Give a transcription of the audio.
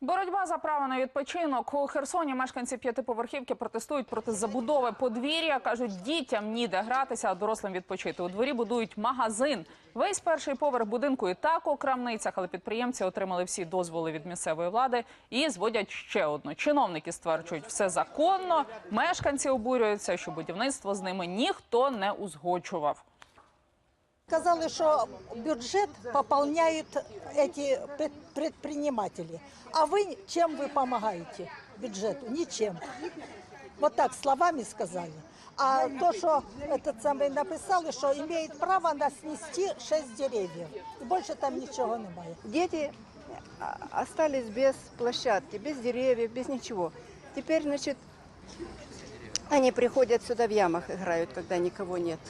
Боротьба за право на відпочинок у Херсоні. Мешканці п'ятиповерхівки протестують проти забудови подвір'я. кажуть, дітям ніде гратися, а дорослим відпочити. У дворі будують магазин. Весь перший поверх будинку і так у крамницях, але підприємці отримали всі дозволи від місцевої влади і зводять ще одну. Чиновники стверджують, все законно. Мешканці обурюються, що будівництво з ними ніхто не узгоджував. Сказали, что бюджет пополняют эти пред- предприниматели. А вы чем вы помогаете бюджету? Ничем. Вот так словами сказали. А то, что этот самый написали, что имеет право на снести 6 деревьев. И больше там ничего немає. Дети а, остались без площадки, без деревьев, без ничего. Теперь, значит, они приходят сюда в ямах играют, когда никого нет.